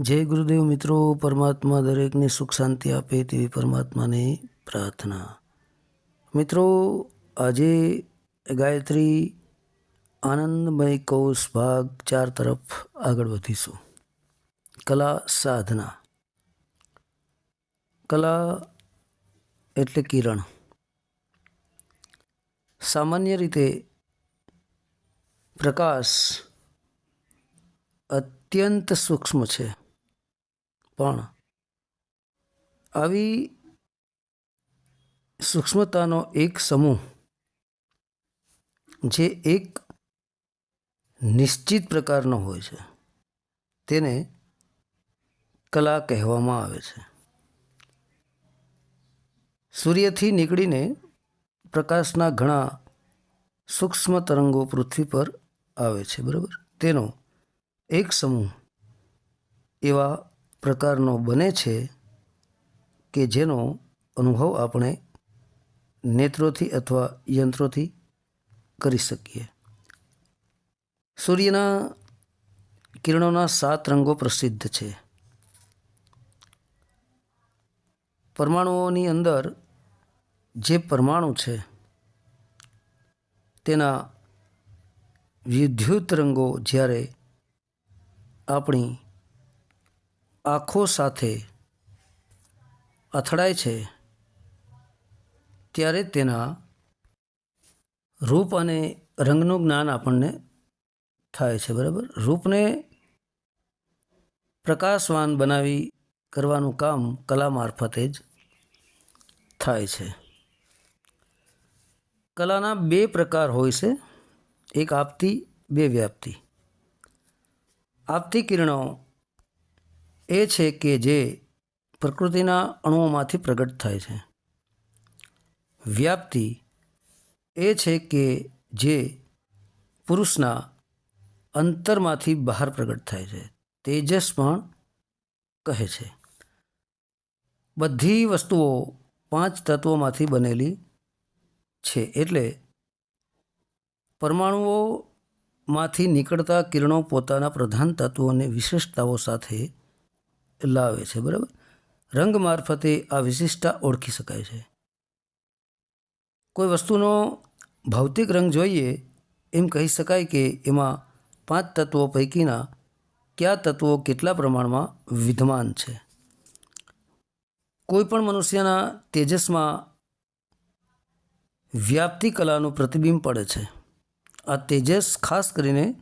જય ગુરુદેવ મિત્રો, પરમાત્મા દરેકને સુખ શાંતિ આપે તેવી પરમાત્માની પ્રાર્થના. મિત્રો, આજે ગાયત્રી આનંદમય કૌશ ભાગ ચાર તરફ આગળ વધીશું. કલા સાધના. કલા એટલે કિરણ. સામાન્ય રીતે પ્રકાશ અત્યંત સૂક્ષ્મ છે. પણ આવી સૂક્ષ્મતાનો એક સમૂહ જે એક નિશ્ચિત પ્રકારનો હોય છે, તેને કલા કહેવામાં આવે છે. સૂર્યથી નીકળીને પ્રકાશના ઘણા સૂક્ષ્મ તરંગો પૃથ્વી પર આવે છે, બરાબર? તેનો એક સમૂહ એવા પ્રકારનો બને છે કે જેનો અનુભવ આપણે નેત્રોથી અથવા યંત્રોથી કરી શકીએ. સૂર્યના કિરણોના સાત રંગો પ્રસિદ્ધ છે. પરમાણુઓની અંદર જે પરમાણુ છે, તેના વિદ્યુત રંગો જ્યારે આપણી આંખો સાથે અથડાય છે, ત્યારે તેના રૂપ અને રંગનું જ્ઞાન આપણને થાય છે, બરાબર? રૂપને પ્રકાશવાન બનાવી કરવાનું કામ કલા મારફતે જ થાય છે. કલાના બે પ્રકાર હોય છે, એક આપતી, બે વ્યાપ્તિ. આપતી કિરણો એ છે કે જે પ્રકૃતિના અણુઓમાંથી પ્રગટ થાય છે. વ્યાપ્તિ એ છે કે જે પુરુષના અંતરમાંથી બહાર પ્રગટ થાય છે. તેજસ પણ કહે છે. બધી વસ્તુઓ પાંચ તત્વોમાંથી બનેલી છે એટલે પરમાણુઓમાંથી નીકળતા કિરણો પોતાના પ્રધાન તત્વોને વિશેષતાઓ સાથે લાવે છે, બરાબર? રંગ મારફતે આ વિશિષ્ટતા ઓળખી શકાય છે. કોઈ વસ્તુનો ભૌતિક રંગ જોઈએ, એમ કહી શકાય કે એમાં પાંચ તત્વો પૈકીના કયા તત્વો કેટલા પ્રમાણમાં વિદ્યમાન છે. કોઈપણ મનુષ્યના તેજસમાં વ્યાપ્તિ કલાનું પ્રતિબિંબ પડે છે. આ તેજસ ખાસ કરીને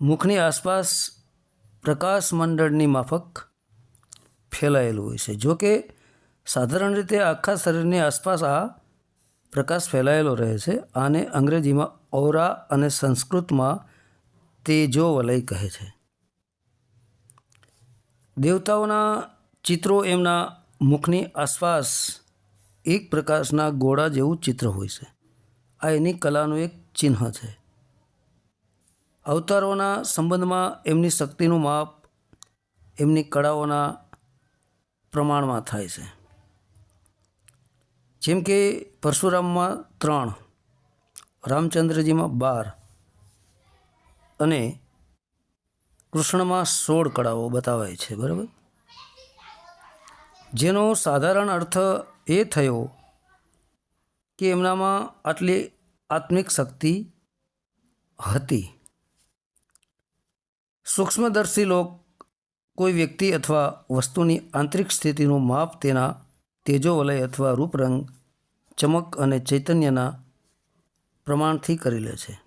મુખની આસપાસ પ્રકાશ મંડળની માફક ફેલાયેલું હોય છે. જો કે, સાધારણ રીતે આખા શરીરની આસપાસ આ પ્રકાશ ફેલાયેલો રહે છે આને અંગ્રેજીમાં ઓરા અને સંસ્કૃતમાં તેજો વલય કહે છે. દેવતાઓના ચિત્રો એમના મુખની આસપાસ એક પ્રકાશના ગોળા જેવું ચિત્ર હોય છે. આ એની કલાનું એક ચિહ્ન છે. અવતારોના સંબંધમાં એમની શક્તિનું માપ એમની કળાઓના પ્રમાણમાં થાય છે. જેમ કે પરશુરામમાં ત્રણ, રામચંદ્રજીમાં બાર અને કૃષ્ણમાં સોળ કળાઓ બતાવાય છે, બરાબર? જેનો સાધારણ અર્થ એ થયો કે એમનામાં આટલી આત્મિક શક્તિ હતી. સૂક્ષ્મદર્શી લોક કોઈ વ્યક્તિ અથવા વસ્તુની આંતરિક સ્થિતિનું માપ તેના તેજોવલય અથવા રૂપરંગ, ચમક અને ચૈતન્યના પ્રમાણથી કરી લે છે.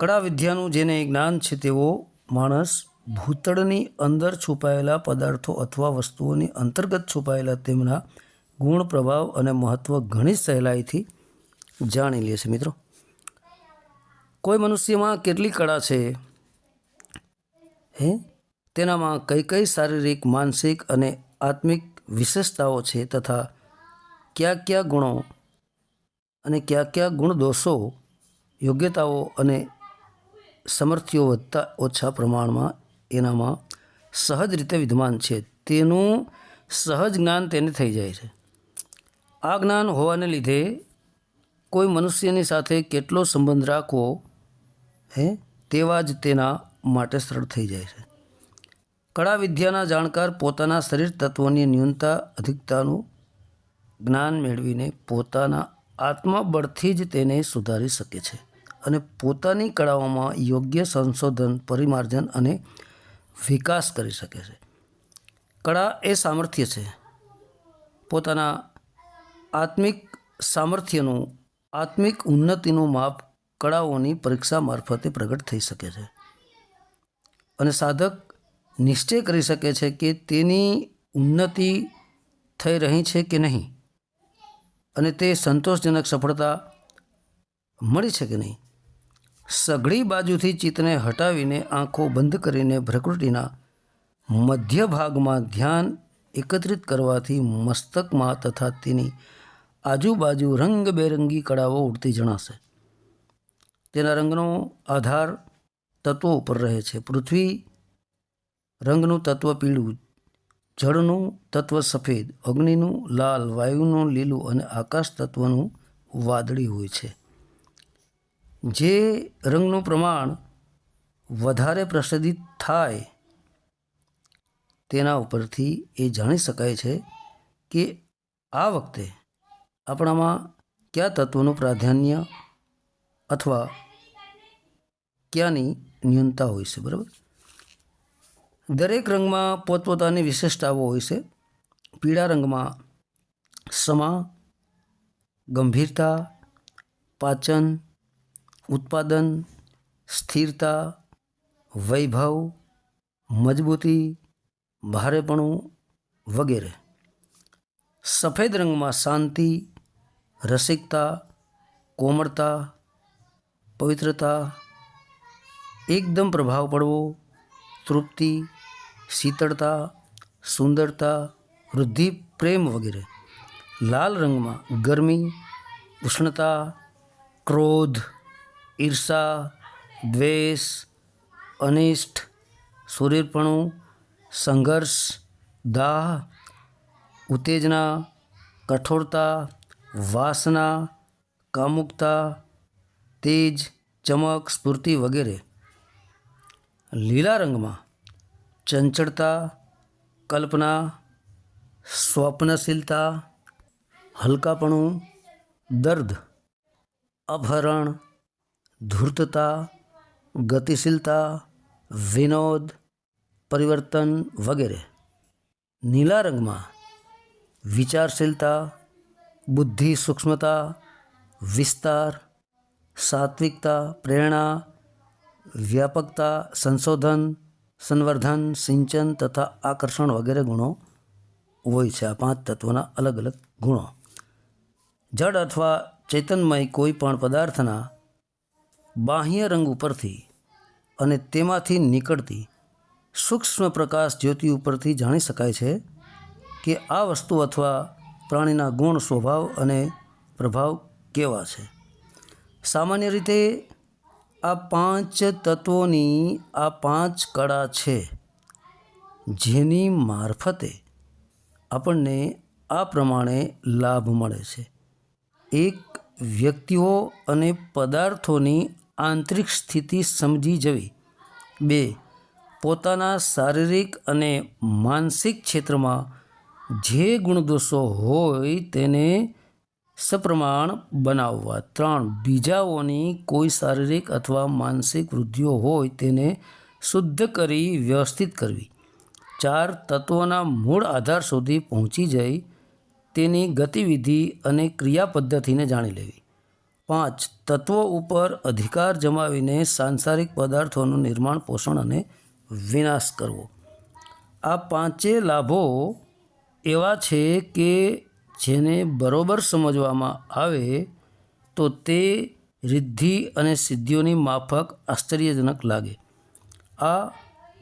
કળા વિદ્યાનું જેને જ્ઞાન છે તેવો માણસ ભૂતળની અંદર છુપાયેલા પદાર્થો અથવા વસ્તુઓની અંતર્ગત છુપાયેલા તેમના ગુણ, પ્રભાવ અને મહત્ત્વ ઘણી સહેલાઈથી જાણી લે છે મિત્રો. કોઈ મનુષ્યમાં કેટલી કળા છે? હે? તેનામાં કઈ કઈ શારીરિક, માનસિક અને આત્મિક વિશેષતાઓ છે તથા કયા કયા ગુણો અને કયા કયા ગુણદોષો, યોગ્યતાઓ અને સમર્થ્યો વધતા ઓછા પ્રમાણમાં એનામાં સહજ રીતે વિદ્યમાન છે. તેનું સહજ જ્ઞાન તેને થઈ જાય છે. આ જ્ઞાન હોવાને લીધે કોઈ મનુષ્યની સાથે કેટલો સંબંધ રાખવો, હે? તેવા જ તેના માટે સરળ થઈ જાય છે. કળા વિદ્યાના જાણકાર પોતાના શરીર તત્વોની ન્યૂનતા, અધિકતાનું જ્ઞાન મેળવીને પોતાના આત્મબળથી જ તેને સુધારી શકે છે અને પોતાની કળાઓમાં યોગ્ય સંશોધન, પરિમાર્જન અને વિકાસ કરી શકે છે. કળા એ સામર્થ્ય છે. પોતાના આત્મિક સામર્થ્યનું, આત્મિક ઉન્નતિનું માપ કળાઓની પરીક્ષા મારફતે પ્રગટ થઈ શકે છે. અને સાધક નિશ્ચય કરી શકે છે કે તેની ઉન્નતિ થઈ રહી છે કે નહીં અને તે સંતોષજનક સફળતા મળી છે કે નહીં. સઘળી બાજુથી ચિત્તને હટાવીને આંખો બંધ કરીને પ્રકૃતિના મધ્ય ભાગમાં ધ્યાન એકત્રિત કરવાથી મસ્તકમાં તથા તેની આજુબાજુ રંગબેરંગી કળાઓ ઉડતી જણાશે. તેના રંગનો આધાર તત્વો ઉપર રહે છે. પૃથ્વી રંગનું તત્વ પીળું, જળનું તત્વ સફેદ, અગ્નિનું લાલ, વાયુનું લીલું અને આકાશ તત્વનું વાદળી હોય છે. જે રંગનું પ્રમાણ વધારે પ્રસિદ્ધિત થાય તેના ઉપરથી એ જાણી શકાય છે કે આ વખતે આપણામાં કયા તત્વોનું પ્રાધાન્ય અથવા ક્યાંની ન્યૂનતા હોય છે, બરાબર? દરેક રંગમાં પોતપોતાની વિશેષતાઓ હોય છે. પીળા રંગમાં સમા, ગંભીરતા, પાચન, ઉત્પાદન, સ્થિરતા, વૈભવ, મજબૂતી, ભારેપણું વગેરે. સફેદ રંગમાં શાંતિ, રસિકતા, કોમળતા, પવિત્રતા એકદમ પ્રભાવ પડવો, તૃપ્તિ, શીતળતા, સુંદરતા, વૃદ્ધિ, પ્રેમ વગેરે. લાલ રંગમાં ગરમી, ઉષ્ણતા, ક્રોધ, ઈર્ષા, દ્વેષ, અનિષ્ટ શરીરપણું સંઘર્ષ, દાહ, ઉત્તેજના, કઠોરતા, વાસના, કામુકતા, તેજ, ચમક, સ્ફૂર્તિ વગેરે. લીલા રંગમાં ચંચળતા, કલ્પના, સ્વપ્નશીલતા, હલકાપણું, દર્દ, અપહરણ, ધૂર્તતા, ગતિશીલતા, વિનોદ, પરિવર્તન વગેરે. નીલા રંગમાં વિચારશીલતા, બુદ્ધિ સૂક્ષ્મતા, વિસ્તાર, સાત્વિકતા, પ્રેરણા વ્યાપકતા, સંશોધન, સંવર્ધન, સિંચન તથા આકર્ષણ વગેરે ગુણો હોય છે. આ પાંચ તત્વોના અલગ અલગ ગુણો. જડ અથવા ચૈતન્યમય કોઈ પણ પદાર્થના બાહ્ય રંગ ઉપરથી અને તેમાંથી નીકળતી સૂક્ષ્મ પ્રકાશ જ્યોતિ ઉપરથી જાણી શકાય છે કે આ વસ્તુ અથવા પ્રાણીના ગુણ, સ્વભાવ અને પ્રભાવ કેવા છે. સામાન્ય રીતે આ પાંચ તત્વોની આ પાંચ કળા છે, જેની મારફતે આપણને આ પ્રમાણે લાભ મળે છે. એક વ્યક્તિઓ અને પદાર્થોની આંતરિક સ્થિતિ સમજી જવી. બે, પોતાના શારીરિક અને માનસિક ક્ષેત્રમાં જે ગુણદોષો હોય તેને સપ્રમાણ બનાવવા. ત્રણ, બીજાઓની કોઈ શારીરિક અથવા માનસિક વૃદ્ધિઓ હોય તેને શુદ્ધ કરી વ્યવસ્થિત કરવી. ચાર, તત્વોના મૂળ આધાર સુધી પહોંચી જઈ તેની ગતિવિધિ અને ક્રિયા પદ્ધતિને જાણી લેવી. પાંચ, તત્વો ઉપર અધિકાર જમાવીને સાંસારિક પદાર્થોનું નિર્માણ, પોષણ અને વિનાશ કરવો. આ પાંચે લાભો એવા છે કે જેને બરોબર સમજવામાં આવે તો તે રિદ્ધિ અને સિદ્ધિઓની માફક આશ્ચર્યજનક લાગે. આ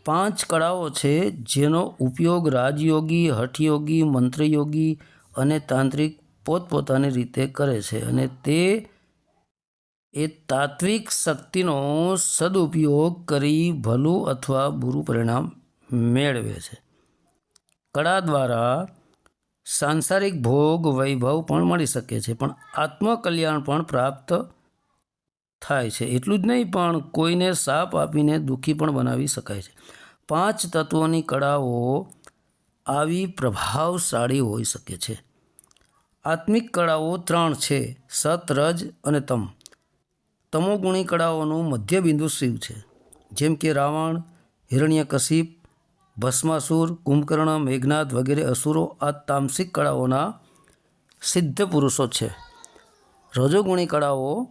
પાંચ કળાઓ છે જેનો ઉપયોગ રાજયોગી, હઠયોગી, મંત્રયોગી અને તાંત્રિક પોતપોતાની રીતે કરે છે અને તે એ તાત્વિક શક્તિનો સદુપયોગ કરી ભલું અથવા બુરું પરિણામ મેળવે છે. કળા દ્વારા સાંસારિક ભોગ વૈભવ પણ મળી શકે છે, પણ આત્મકલ્યાણ પણ પ્રાપ્ત થાય છે. એટલું જ નહીં, પણ કોઈને સાપ આપીને દુઃખી પણ બનાવી શકાય છે. પાંચ તત્વોની કળાઓ આવી પ્રભાવશાળી હોઈ શકે છે. આત્મિક કળાઓ ત્રણ છે સત રજ અને તમ. તમોગુણી કળાઓનું મધ્યબિંદુ શિવ છે. જેમ કે રાવણ, હિરણ્યકશિપ ભસ્માસુર, કુંભકર્ણ મેઘનાથ વગેરે અસુરો આ તામસિક કળાઓના સિદ્ધ પુરુષો છે. રજોગુણી કળાઓ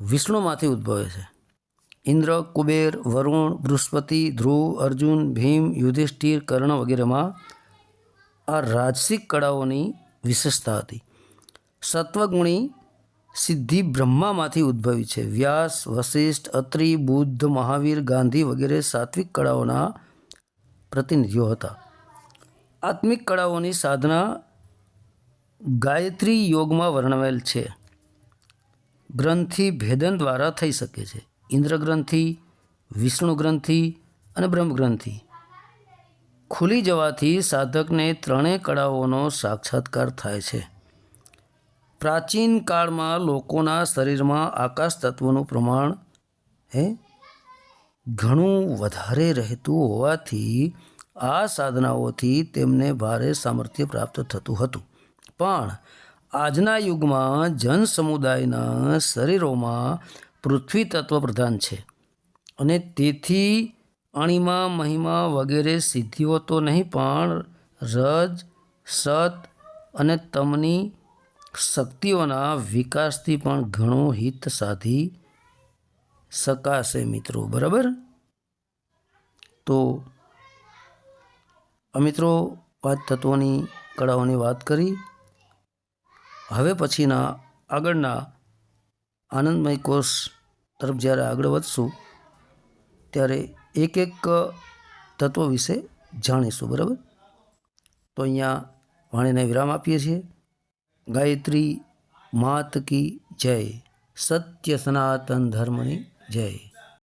વિષ્ણુમાંથી ઉદ્ભવે છે. ઇન્દ્ર, કુબેર, વરુણ, બૃહસ્પતિ, ધ્રુવ, અર્જુન, ભીમ, યુધિષ્ઠિર, કર્ણ વગેરેમાં આ રાજસિક કળાઓની વિશેષતા હતી. સત્વગુણી સિદ્ધિ બ્રહ્મામાંથી ઉદ્ભવી છે. વ્યાસ વશિષ્ઠ અત્રિ, બુદ્ધ, મહાવીર, ગાંધી વગેરે સાત્વિક કળાઓના પ્રતિનિધિઓ હતા. આત્મિક કળાઓની સાધના ગાયત્રી યોગમાં વર્ણવેલ છે. ગ્રંથિ ભેદન દ્વારા થઈ શકે છે. ઇન્દ્રગ્રંથિ વિષ્ણુ ગ્રંથિ અને બ્રહ્મગ્રંથિ ખુલી જવાથી સાધકને ત્રણેય કળાઓનો સાક્ષાત્કાર થાય છે. પ્રાચીન કાળમાં લોકોના શરીરમાં આકાશ તત્વનું પ્રમાણ, હે ઘણું વધારે રહેતું હોવાથી આ સાધનાઓથી તેમને ભારે સામર્થ્ય પ્રાપ્ત થતું હતું. પણ આજના યુગમાં જન સમુદાયના શરીરોમાં પૃથ્વી તત્વ પ્રધાન છે અને તેથી અણિમા, મહિમા વગેરે સિદ્ધિઓ તો નહીં, પણ રજ, સત અને તમની શક્તિઓના વિકાસથી પણ ઘણો હિત સાધી શકાશે મિત્રો, બરાબર? તો મિત્રો પાંચ તત્વોની, કળાઓની વાત કરી. હવે પછીના આગળના આનંદમય કોર્સ તરફ જ્યારે આગળ વધશું, ત્યારે એક એક તત્વ વિશે જાણીશું, બરાબર? તો અહીંયા વાણીને વિરામ આપીએ છીએ. ગાયત્રી માત કી જય, સત્ય સનાતન ધર્મની જય.